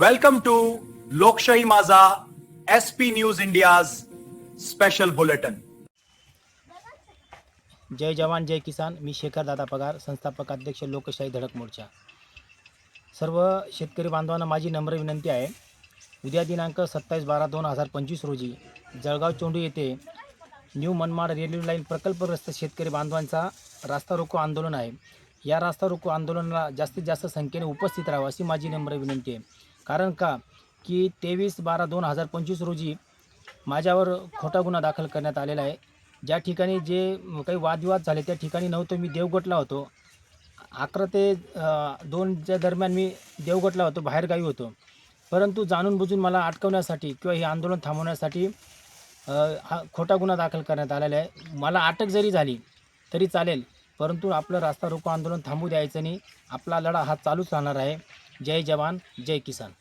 Welcome to Lokshahi माझा S P news India's special bulletin जय जवान जय किसान. मी शेखर दादा पगार संस्थापक अध्यक्ष लोकशाही धडक मोर्चा. सर्व शेतकरी बांधवांना माझी नम्र विनंती आहे. उद्या दिनांक सत्तावीस बारा दोन हजार पंचवीस रोजी जळगाव चोंडू येथे न्यू मनमाड रेल्वे लाईन प्रकल्पग्रस्त शेतकरी बांधवांचा रास्ता रोको आंदोलन आहे. या रास्ता रोको आंदोलनाला जास्तीत जास्त संख्येने उपस्थित राहावं अशी माझी नम्र विनंती आहे. कारण का? की तेवीस बारा दोन हजार पंचवीस रोजी माझ्यावर खोटा गुन्हा दाखल करण्यात आलेला आहे. ज्या ठिकाणी जे काही वादविवाद झाले त्या ठिकाणी नव्हतं मी देवगटला होतो. अकरा ते दोनच्या दरम्यान मी देवगटला होतो बाहेरगावी होतो. परंतु जाणून बुजून मला अटकवण्यासाठी किंवा हे आंदोलन थांबवण्यासाठी हा खोटा गुन्हा दाखल करण्यात आलेला आहे. मला अटक जरी झाली तरी चालेल. परंतु आपलं रास्ता रोको आंदोलन थांबू द्यायचं नाही. आपला लढा हा चालूच राहणार आहे. जय जवान जय किसान।